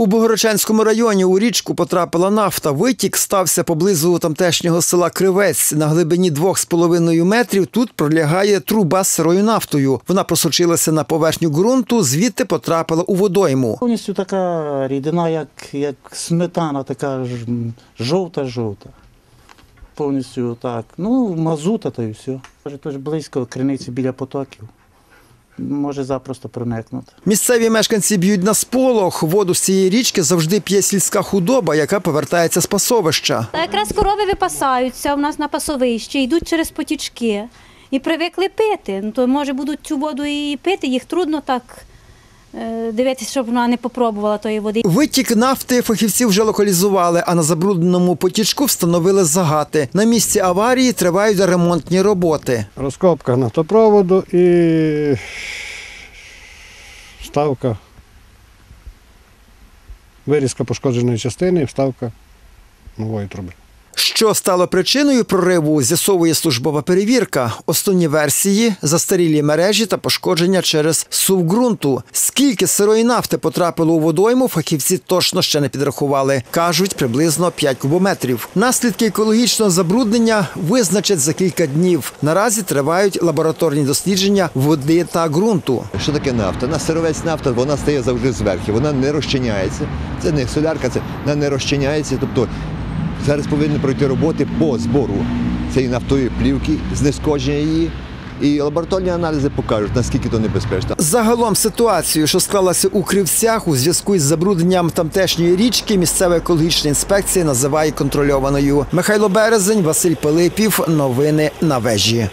У Богородчанському районі у річку потрапила нафта. Витік стався поблизу тамтешнього села Кривець. На глибині 2,5 метрів тут пролягає труба з сирою нафтою. Вона просочилася на поверхню ґрунту, звідти потрапила у водойму. Повністю така рідина, як, як сметана, така жовта-жовта. Повністю так. Ну, мазута та й все. Каже, то ж близько криниці біля потоків. Може запросто проникнути. Місцеві мешканці б'ють на сполох. Воду з цієї річки завжди п'є сільська худоба, яка повертається з пасовища. Та якраз корови випасаються у нас на пасовищі, йдуть через потічки і привикли пити. Ну, то може будуть цю воду і пити, їх трудно так дивитися, щоб вона не попробувала тої води. Витік нафти фахівці вже локалізували, а на забрудненому потічку встановили загати. На місці аварії тривають ремонтні роботи. розкопка нафтопроводу і вставка, вирізка пошкодженої частини і вставка нової труби. Що стало причиною прориву, з'ясовує службова перевірка. Основні версії застарілі мережі та пошкодження через сув ґрунту. Скільки сирої нафти потрапило у водойму, фахівці точно ще не підрахували. кажуть, приблизно 5 кубометрів. Наслідки екологічного забруднення визначать за кілька днів. Наразі тривають лабораторні дослідження води та ґрунту. Що таке нафта? На сировець нафта вона стає завжди зверху, вона не розчиняється. Це не солярка, це вона не розчиняється. Тобто зараз повинні пройти роботи по збору цієї нафтової плівки, знешкодження її. І лабораторні аналізи покажуть, наскільки то небезпечно. Загалом ситуацію, що склалася у кривцях у зв'язку із забрудненням тамтешньої річки, місцева екологічна інспекція називає контрольованою. Михайло Березень, Василь Пилипів. Новини на вежі.